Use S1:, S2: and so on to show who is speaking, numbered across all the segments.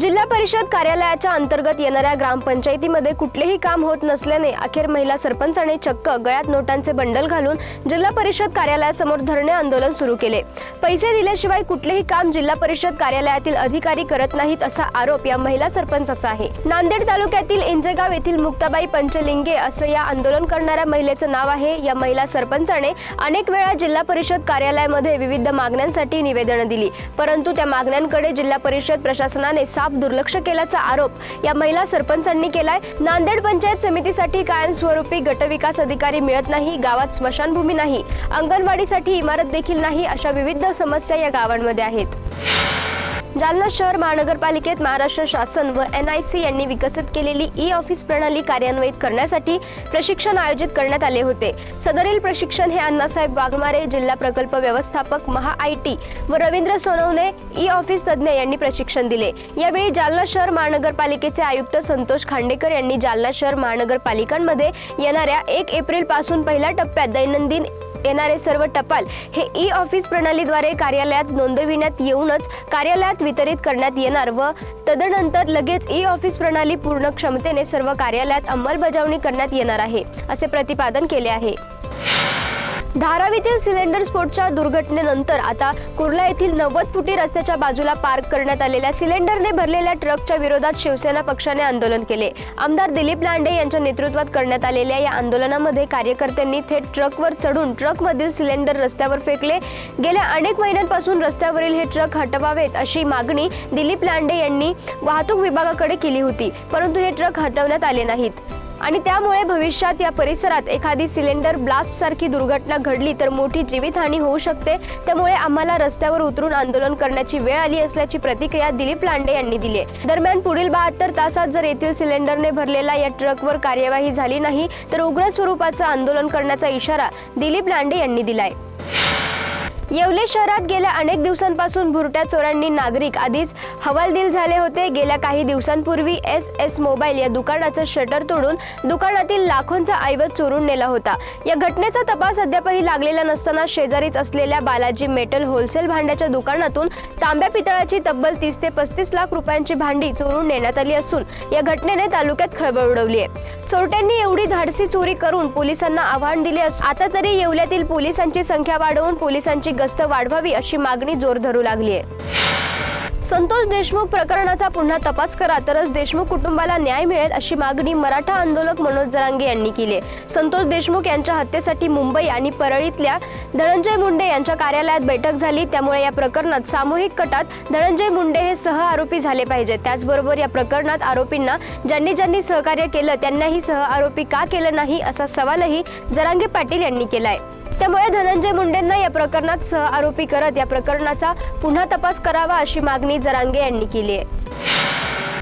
S1: जिल्हा परिषद कार्यालयाच्या अंतर्गत येणाऱ्या ग्रामपंचायतीमध्ये कुठलेही काम होत नसल्याने अखेर महिला सरपंचाने चक्क गळ्यात नोटांचे बंडल घालून जिल्हा परिषद कार्यालयासमोर धरणे आंदोलन सुरू केले. पैसे दिल्याशिवाय कुठलेही काम जिल्हा परिषद कार्यालयातील अधिकारी करत नाहीत असा आरोप या महिला सरपंचाचा आहे. नांदेड तालुक्यातील इंजेगाव येथील मुक्ताबाई पंचलिंगे असं या आंदोलन करणाऱ्या महिलेचं नाव आहे. या महिला सरपंचाने अनेक वेळा जिल्हा परिषद कार्यालयामध्ये विविध मागण्यांसाठी निवेदनं दिली परंतु त्या मागण्यांकडे जिल्हा परिषद प्रशासनाने साफ दुर्लक्ष केल्याचा आरोप या महिला सरपंचांनी केलाय. नांदेड पंचायत समितीसाठी कायमस्वरूपी गटविकास अधिकारी मिळत नाही गावात स्मशानभूमी नाही अंगणवाडीसाठी इमारत देखील नाही अशा विविध समस्या या गावांमध्ये आहेत. जालना शहर महानगरपालिकेत महाराष्ट्र शासन व एन आय सी यांनी विकसित केलेली ई ऑफिस प्रणाली कार्यान्वित करण्यासाठी प्रशिक्षण आयोजित करण्यात आले होते. सदरील प्रशिक्षण हे अण्णासाहेब वाघमारे जिल्हा प्रकल्प व्यवस्थापक महा आय टी व रवींद्र सोनवणे ई ऑफिस तज्ज्ञ यांनी प्रशिक्षण दिले. यावेळी जालना शहर महानगरपालिकेचे आयुक्त संतोष खांडेकर यांनी जालना शहर महानगरपालिकांमध्ये येणाऱ्या एक एप्रिलपासून पहिल्या टप्प्यात दैनंदिन येणारे सर्व टपाल हे ई ऑफिस प्रणालीद्वारे कार्यालयात नोंदविण्यात येऊनच कार्यालयात वितरित करण्यात येणार व तदनंतर लगेच ई ऑफिस प्रणाली पूर्ण क्षमतेने सर्व कार्यालयात अंमलबजावणी करण्यात येणार आहे असे प्रतिपादन केले आहे. धारावीतील सिलेंडर स्फोटच्या दुर्घटनेनंतर आता कुर्ला येथील नव्वद फुटी रस्त्याच्या बाजूला पार्क करण्यात आलेल्या सिलेंडरने भरलेल्या ट्रकच्या विरोधात शिवसेना पक्षाने आंदोलन केले. आमदार दिलीप लांडे यांच्या नेतृत्वात करण्यात आलेल्या या आंदोलनामध्ये कार्यकर्त्यांनी थेट ट्रकवर चढून ट्रकमधील सिलेंडर रस्त्यावर फेकले. गेल्या अनेक महिन्यांपासून रस्त्यावरील हे ट्रक हटवावेत अशी मागणी दिलीप लांडे यांनी वाहतूक विभागाकडे केली होती परंतु हे ट्रक हटवण्यात आले नाहीत. आणि त्यामुळे भविष्यात या परिसरात एखादी सिलेंडर ब्लास्ट सारखी दुर्घटना घडली तर मोठी जीवितहानी होऊ शकते त्यामुळे आम्हाला रस्त्यावर उतरून आंदोलन करण्याची वेळ आली असल्याची प्रतिक्रिया दिलीप लांडे यांनी दिली आहे. दरम्यान पुढील बहात्तर तासात जर येथील सिलेंडरने भरलेला या ट्रकवर कार्यवाही झाली नाही तर उग्र स्वरूपाचं आंदोलन करण्याचा इशारा दिलीप लांडे यांनी दिलाय येवले शहरात गेल्या अनेक दिवसांपासून भुरट्या चोरांनी नागरिक आधीच हवालदिल झाले होते. गेल्या काही दिवसांपूर्वी एस एस मोबाईल या दुकानाचं शटर तोडून दुकानातील लाखोंचा ऐवज चोरून नेला होता. या घटनेचा तपास अद्यापही लागलेला नसताना शेजारीच असलेल्या बालाजी मेटल होलसेल भांड्याच्या दुकानातून तांब्या पितळाची तब्बल तीस ते पस्तीस लाख रुपयांची भांडी चोरून नेण्यात आली असून या घटनेने तालुक्यात खळबळ उडवली आहे. चोरट्यांनी एवढी धाडसी चोरी करून पोलिसांना आव्हान दिले असून आता तरी येवल्यातील पोलिसांची संख्या वाढवून पोलिसांची गस्त वाढवावी अशी मागणी जोर धरू लागली आहे संतोष देशमुख प्रकरणाचा पुन्हा तपास करा तरच देशमुख कुटुंबाला न्याय मिळेल अशी मागणी मराठा आंदोलक मनोज जरांगे यांनी केली संतोष देशमुख यांच्या हत्येसाठी मुंबई आणि परळीतल्या धनंजय मुंडे यांच्या कार्यालयात बैठक झाली. त्यामुळे या प्रकरणात सामूहिक कटात धनंजय मुंडे हे सह आरोपी झाले पाहिजेत. त्याचबरोबर या प्रकरणात आरोपींना ज्यांनी ज्यांनी सहकार्य केलं त्यांनाही सह आरोपी का केलं नाही असा सवालही जरांगे पाटील यांनी केलाय. त्यामुळे धनंजय मुंडेंना या प्रकरणात सह आरोपी करत या प्रकरणाचा पुन्हा तपास करावा अशी मागणी जरांगे यांनी केली आहे.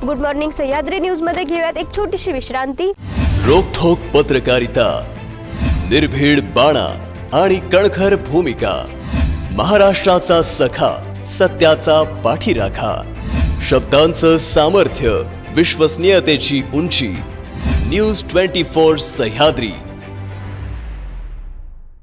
S1: गुड मॉर्निंग सह्याद्री न्यूजमध्ये घेऊयात एक छोटीशी विश्रांती.
S2: रोखोक पत्रकारिता निर्भीड बाणा आणि कणखर भूमिका महाराष्ट्राचा सखा सत्याचा पाठीराखा शब्दांचं सामर्थ्य विश्वसनीयतेची उंची. News twenty four Sahyadri.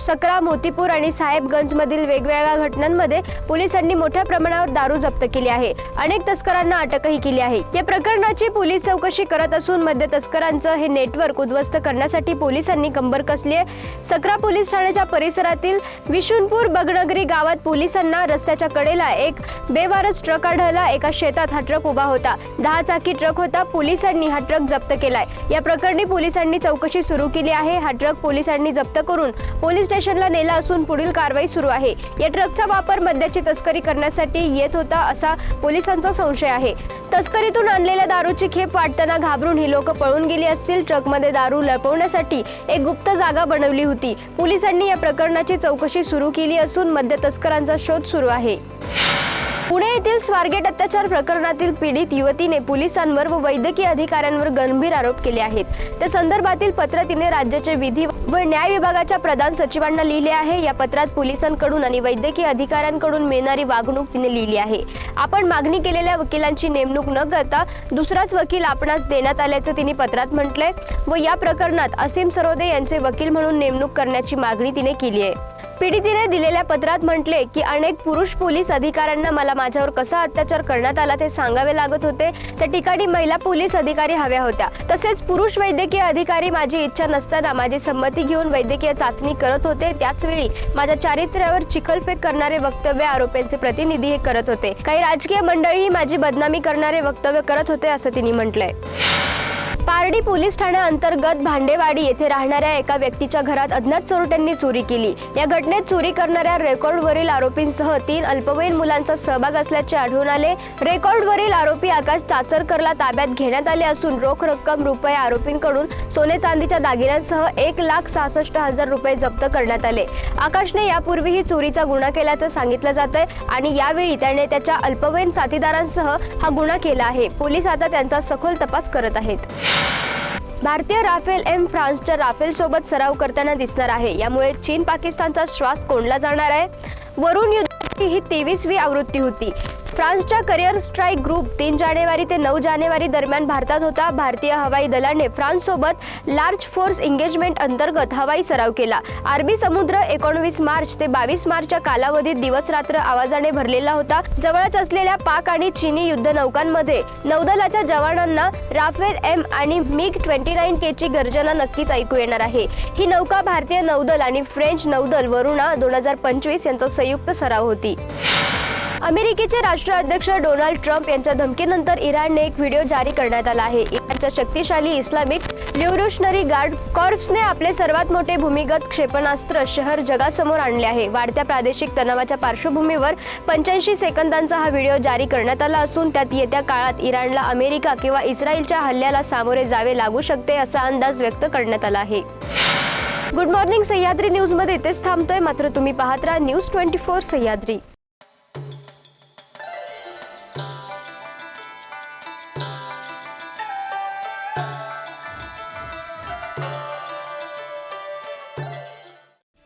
S1: Sakra Motipur आणि साहेबगंज मधील वेगवेगळ्या घटनांमध्ये पोलिसांनी मोठ्या प्रमाणावर दारू जप्त केली आहे. अनेक तस्करांना अटकही केली आहे. या प्रकरणाची पोलीस चौकशी करत असून मध्य तस्करांचं हे नेटवर्क उद्ध्वस्त करण्यासाठी पोलिसांनी कंबर कसली आहे. सकरा पोलीस ठाण्याच्या परिसरातील विशुनपूर बगनगरी गावात पोलिसांना रस्त्याच्या कडेला एक बेवारस ट्रक आढळला. एका शेतात हा ट्रक उभा होता. दहा चाकी ट्रक होता. पोलिसांनी हा ट्रक जप्त केलाय. या प्रकरणी पोलिसांनी चौकशी सुरू केली आहे. हा ट्रक पोलिसांनी जप्त करून पोलीस स्टेशनला नेला असून पुढील कारवाई सुरू आहे. या ट्रकचा वापर मद्याची तस्करी करण्यासाठी येत होता असा पोलिसांचा संशय आहे. तस्करीतून आणलेल्या दारूची खेप वाटताना घाबरून ही लोक पळून गेली असतील. ट्रकमध्ये दारू लपवण्यासाठी एक गुप्त जागा बनवली होती. पोलिसांनी या प्रकरणाची चौकशी सुरू केली असून मद्य तस्करांचा शोध सुरू आहे. पुणे येथील स्वारगेट अत्याचार प्रकरणातील पीडित युवतीने पोलिसांवर व वैद्यकीय अधिकाऱ्यांवर गंभीर आरोप केले आहेत. त्या संदर्भातील पत्र तिने राज्याचे विधी व न्याय विभागाच्या प्रधान सचिवांना लिहिले आहे. या पत्रात पोलिसांकडून आणि वैद्यकीय अधिकाऱ्यांकडून मिळणारी वागणूक तिने लिहिली आहे. आपण मागणी केलेल्या वकिलांची नेमणूक न करता दुसराच वकील आपणास देण्यात आल्याचं तिने पत्रात म्हटलंय व या प्रकरणात असीम सरोदे यांचे वकील म्हणून नेमणूक करण्याची मागणी तिने केली आहे. पीडितीने दिलेल्या पत्रात म्हटले की अनेक पुरुष पोलीस अधिकाऱ्यांना मला माझ्यावर कसा अत्याचार करण्यात आला ते सांगावे लागत होते. त्या ठिकाणी महिला पोलीस अधिकारी हव्या होत्या. तसेच पुरुष वैद्यकीय अधिकारी माझी इच्छा नसताना माझी संमती घेऊन वैद्यकीय चाचणी करत होते. त्याचवेळी माझ्या चारित्र्यावर चिखलफेक करणारे वक्तव्य आरोपींचे प्रतिनिधी हे करत होते. काही राजकीय मंडळीही माझी बदनामी करणारे वक्तव्य करत होते असं तिने म्हटलंय. पारडी पोलीस ठाण्याअंतर्गत भांडेवाडी येथे राहणाऱ्या एका व्यक्तीच्या घरात अज्ञात चोरट्यांनी चोरी केली. या घटनेत चोरी करणाऱ्या रेकॉर्डवरील आरोपींसह तीन अल्पवयीन मुलांचा सहभाग असल्याचे आढळून आले. रेकॉर्डवरील आरोपी आकाश चाचरकरला ताब्यात घेण्यात आले असून रोख रक्कम रुपये आरोपींकडून सोने चांदीच्या दागिन्यांसह एक लाख सहासष्ट हजार रुपये जप्त करण्यात आले. आकाशने यापूर्वीही चोरीचा गुन्हा केल्याचं सांगितलं जात आहे आणि यावेळी त्याने त्याच्या अल्पवयीन साथीदारांसह हा गुन्हा केला आहे. पोलीस आता त्यांचा सखोल तपास करत आहेत. भारतीय राफेल एम फ्रान्सच्या राफेल सोबत सराव करताना दिसणार आहे. यामुळे चीन पाकिस्तानचा श्वास कोंडला जाणार आहे. वरून युद्धाची ही तेवीसवी आवृत्ती होती. फ्रान्सच्या करिअर स्ट्राईक ग्रुप तीन जानेवारी ते नऊ जानेवारी दरम्यान भारतात होता. भारतीय हवाई दलाने फ्रान्ससोबत लार्ज फोर्स एंगेजमेंट अंतर्गत हवाई सराव केला. अरबी समुद्र एकोणवीस मार्च ते बावीस मार्चच्या कालावधीत दिवस रात्र आवाजाने भरलेला होता. जवळच असलेल्या पाक आणि चीनी युद्ध नौकांमध्ये नौदलाच्या जवानांना राफेल एम आणि मिग ट्वेंटी नाईन केची गर्जना नक्कीच ऐकू येणार आहे. ही नौका भारतीय नौदल आणि फ्रेंच नौदल वरुणा दोन हजार पंचवीस यांचा संयुक्त सराव होती. अमेरिकेचे राष्ट्राध्यक्ष डोनाल्ड ट्रम्प यांच्या धमकीनंतर इराणने एक व्हिडिओ जारी करण्यात आला आहे. इराणच्या शक्तिशाली इस्लामिक रिव्होल्युशनरी गार्ड कॉर्प्सने आपले सर्वात मोठे भूमिगत क्षेपणास्त्र शहर जगासमोर आणले आहे. वाढत्या प्रादेशिक तणावाच्या पार्श्वभूमीवर पंच्याऐंशी सेकंदांचा हा व्हिडिओ जारी करण्यात आला असून त्यात येत्या काळात इराणला अमेरिका किंवा इस्रायलच्या हल्ल्याला सामोरे जावे लागू शकते असा अंदाज व्यक्त करण्यात आला आहे. गुड मॉर्निंग सह्याद्री न्यूजमध्ये इथेच थांबतोय. मात्र तुम्ही पाहत राहा न्यूज ट्वेंटी फोर सह्याद्री.